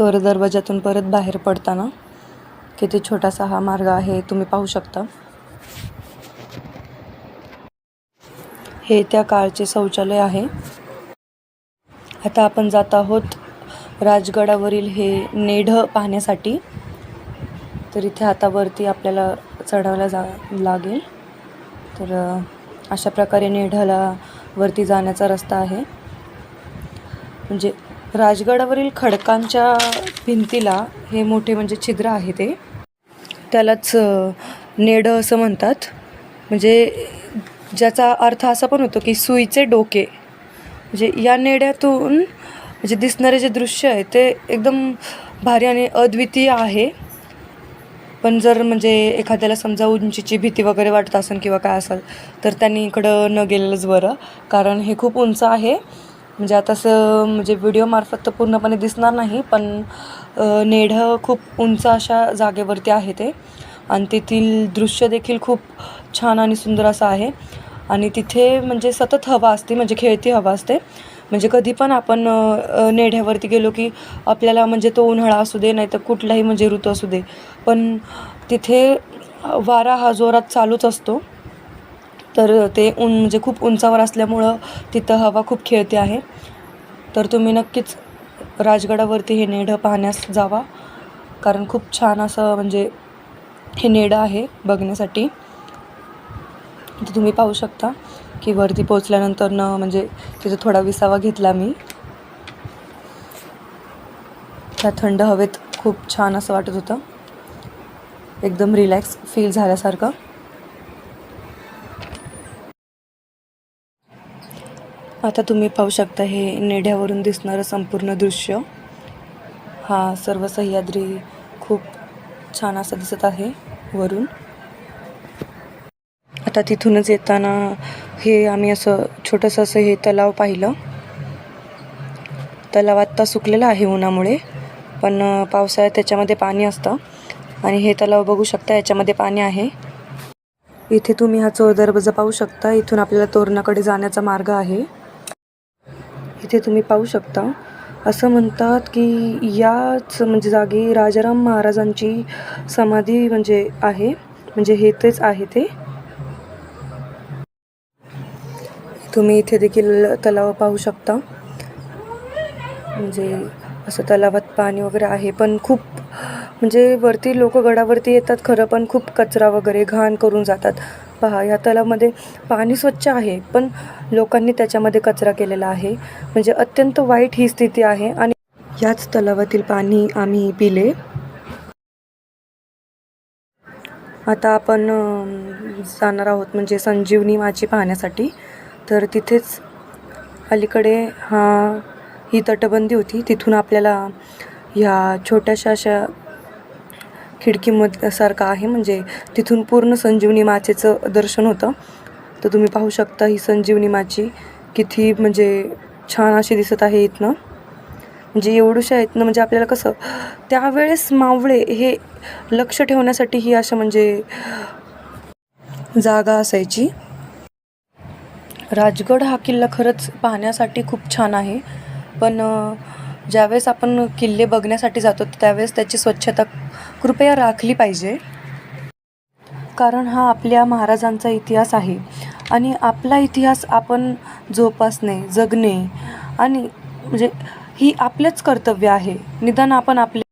चोर दरवाजातून परत बाहेर पडताना किती छोटासा हा मार्ग आहे तुम्ही पाहू शकता. हे त्या काळचे शौचालय आहे. आता आपण जात आहोत राजगडावरील हे नेढ पाहण्यासाठी. तर इथे आता वरती आपल्याला चढायला जा लागेल. तर अशा प्रकारे नेढाला वरती जाण्याचा रस्ता आहे. म्हणजे राजगडावरील खडकांच्या भिंतीला हे मोठे म्हणजे छिद्र आहे ते. त्यालाच नेडं असं म्हणतात. म्हणजे ज्याचा अर्थ असा पण होतो की सुईचे डोके. म्हणजे या नेड्यातून म्हणजे दिसणारे जे दृश्य आहे ते एकदम भारी आणि अद्वितीय आहे. पण जर म्हणजे एखाद्याला समजा उंचीची भीती वगैरे वाटत असेल किंवा काय असेल तर त्यांनी इकडं न गेलेलंच बरं. कारण हे खूप उंच आहे. म्हणजे आता असं म्हणजे व्हिडिओमार्फत तर पूर्णपणे दिसणार नाही पण नेढं खूप उंच अशा जागेवरती आहे ते. आणि तेथील दृश्य देखील खूप छान आणि सुंदर असं आहे. आणि तिथे म्हणजे सतत हवा असते म्हणजे खेळती हवा असते. म्हणजे कधी पण आपण नेढ्यावरती गेलो की आपल्याला म्हणजे तो उन्हाळा असू दे नाही तर कुठलाही म्हणजे ऋतू असू दे. पण तिथे वारा हा जोरात चालूच असतो. तर ते उन म्हणजे खूप उंचावर असल्यामुळं तिथं हवा खूप खेळते आहे. तर तुम्ही नक्कीच राजगडावरती हे नेढं पाहण्यास जावा. कारण खूप छान असं म्हणजे हे नेडं आहे बघण्यासाठी. तर तुम्ही पाहू शकता की वरती पोचल्यानंतर न म्हणजे तिथं थोडा विसावा घेतला मी. त्या थंड हवेत खूप छान असं वाटत होतं. एकदम रिलॅक्स फील झाल्यासारखं. आता तुम्ही पाहू शकता हे नेढ्यावरून दिसणारं संपूर्ण दृश्य. हा सर्व सह्याद्री खूप छान असं दिसत आहे वरून. आता तिथूनच येताना हे आम्ही असं छोटंसं असं हे तलाव पाहिलं. तलाव आत्ता सुकलेला आहे उन्हामुळे पण पावसाळ्यात त्याच्यामध्ये पाणी असतं. आणि हे तलाव बघू शकता याच्यामध्ये पाणी आहे. इथे तुम्ही हा चोर दरवाजा पाहू शकता. इथून आपल्याला तोरणाकडे जाण्याचा मार्ग आहे. इथे तुम्ही पाहू शकता. असं म्हणतात की याच म्हणजे जागी राजाराम महाराजांची समाधी म्हणजे आहे. म्हणजे हे तेच आहे ते. तुम्ही इथे देखील तलाव पाहू शकता. म्हणजे असं तलावात पाणी वगैरे आहे. पण खूप म्हणजे वरती लोक गडावरती येतात खरं पण खूप कचरा वगैरे घाण करून जातात. पहा या तलावामध्ये पाणी स्वच्छ आहे पण लोकांनी त्याच्यामध्ये कचरा केलेला आहे. म्हणजे अत्यंत वाईट ही स्थिती आहे आणि याच तलावातील पाणी आम्ही पिले. आता आपण जाणार आहोत म्हणजे संजीवनी माची पाहण्यासाठी. तर तिथेच अलीकडे हा ही तटबंदी होती. तिथून आपल्याला ह्या छोट्याशा अशा खिडकीमध्ये सारखं आहे. म्हणजे तिथून पूर्ण संजीवनी माचेचं दर्शन होतं. तर तुम्ही पाहू शकता ही संजीवनी माची किती म्हणजे छान अशी दिसत आहे इथनं. म्हणजे एवढूशा इथनं म्हणजे आपल्याला कसं त्यावेळेस मावळे हे लक्ष ठेवण्यासाठी ही अशा म्हणजे जागा असायची. राजगड हा किल्ला खरंच पाहण्यासाठी खूप छान आहे. पण ज्यावेळेस आपण किल्ले बघण्यासाठी जातो त्यावेळेस त्याची स्वच्छता कृपया राखली पाहिजे. कारण हा आपल्या महाराजांचा इतिहास आहे आणि आपला इतिहास आपण जोपासणे जगणे आणि म्हणजे ही आपलेच कर्तव्य आहे. निदान आपण आपले